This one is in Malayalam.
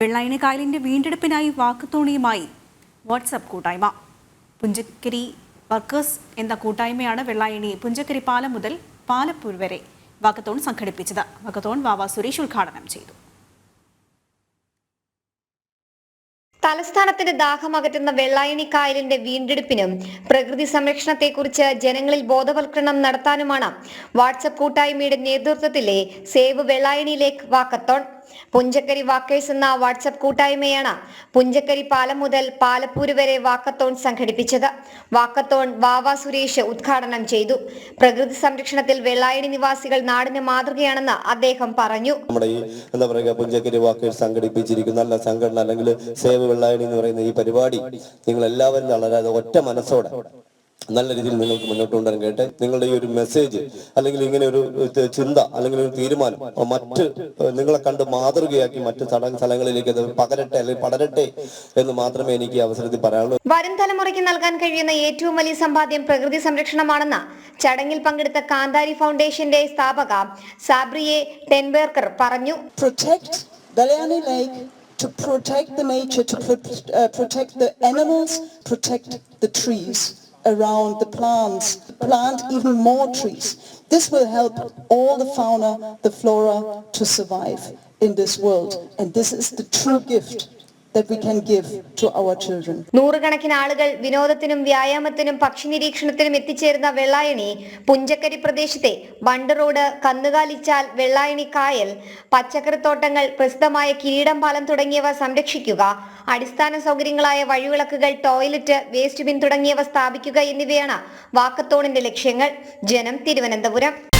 വെള്ളായണി കായലിന്റെ വീണ്ടെടുപ്പിനായി വാക്കുത്തോണിയുമായി വാട്സപ്പ് കൂട്ടായ്മ. പുഞ്ചക്കരി വർക്കേഴ്സ് എന്ന കൂട്ടായ്മയാണ് വെള്ളായണി പുഞ്ചക്കരി പാലം മുതൽ പാലപ്പൂർ വരെ വാക്കത്തോൺ സംഘടിപ്പിച്ചത്. വാക്കത്തോൺ വാവ സുരേഷ് ഉദ്ഘാടനം ചെയ്തു. തലസ്ഥാനത്തിന്റെ ദാഹമകറ്റുന്ന വെള്ളായണി കായലിന്റെ വീണ്ടെടുപ്പിനും പ്രകൃതി സംരക്ഷണത്തെക്കുറിച്ച് ജനങ്ങളിൽ ബോധവൽക്കരണം നടത്താനുമാണ് വാട്സപ്പ് കൂട്ടായ്മയുടെ നേതൃത്വത്തിലെ save Vellayani lake walkathon Punchakkari walkers എന്ന വാട്സപ്പ് കൂട്ടായ്മയാണ് പുഞ്ചക്കരി പാലം മുതൽ പാലപ്പൂര് വരെ വാക്കത്തോൺ സംഘടിപ്പിച്ചത്. വാക്കത്തോൺ വാവ സുരേഷ് ഉദ്ഘാടനം ചെയ്തു. പ്രകൃതി സംരക്ഷണത്തിൽ വെള്ളായണി നിവാസികൾ നാടിന് മാതൃകയാണെന്ന് അദ്ദേഹം പറഞ്ഞു. നമ്മുടെ ഈ എന്താ പറയുക പുഞ്ചക്കരി വാക്കേഴ്സ് സംഘടിപ്പിച്ചിരിക്കുന്ന നല്ല സംഘടന അല്ലെങ്കിൽ സേവ് വെള്ളായണി എന്ന് പറയുന്ന ഈ പരിപാടി നിങ്ങൾ എല്ലാവരും ഒറ്റ മനസ്സോടെ നല്ല രീതിയിൽ നിങ്ങൾക്ക് മുന്നോട്ട് കൊണ്ടുവരാൻ കേട്ടെ നിങ്ങളുടെ ഈ ഒരു മെസ്സേജ് അല്ലെങ്കിൽ ഇങ്ങനെ ഒരു ചിന്ത അല്ലെങ്കിൽ ഒരു തീരുമാനം മറ്റ് നിങ്ങളെ കണ്ട് മാതൃകയാക്കി മറ്റ് സ്ഥല സ്ഥലങ്ങളിലേക്ക് അത് പകരട്ടെ അല്ലെങ്കിൽ പടരട്ടെ എന്ന് മാത്രമേ എനിക്ക് അവസരത്തിൽ പറയാനുള്ളൂ. വരും തലമുറയ്ക്ക് നൽകാൻ കഴിയുന്ന ഏറ്റവും വലിയ സമ്പാദ്യം പ്രകൃതി സംരക്ഷണമാണെന്ന് ചടങ്ങിൽ പങ്കെടുത്ത കാന്താരി ഫൗണ്ടേഷന്റെ സ്ഥാപക സാബ്രിയെ ടെൻബേർക്കർ പറഞ്ഞു. To protect the nature, to pro- uh, protect the animals, protect the trees. Around the plants, plant even more trees. This will help all the fauna, the flora to survive in this world. And this is the true gift നൂറുകണക്കിന് ആളുകൾ വിനോദത്തിനും വ്യായാമത്തിനും പക്ഷി നിരീക്ഷണത്തിനും എത്തിച്ചേരുന്ന വെള്ളായണി പുഞ്ചക്കരി പ്രദേശത്തെ ബണ്ട് റോഡ് കന്നുകാലിച്ചാൽ വെള്ളായണി കായൽ പച്ചക്കറിത്തോട്ടങ്ങൾ പ്രസിദ്ധമായ കിരീടം പാലം തുടങ്ങിയവ സംരക്ഷിക്കുക അടിസ്ഥാന സൗകര്യങ്ങളായ വഴിവിളക്കുകൾ ടോയ്ലറ്റ് വേസ്റ്റ് ബിൻ തുടങ്ങിയവ സ്ഥാപിക്കുക എന്നിവയാണ് വാക്കത്തോണിന്റെ ലക്ഷ്യങ്ങൾ. ജനം തിരുവനന്തപുരം.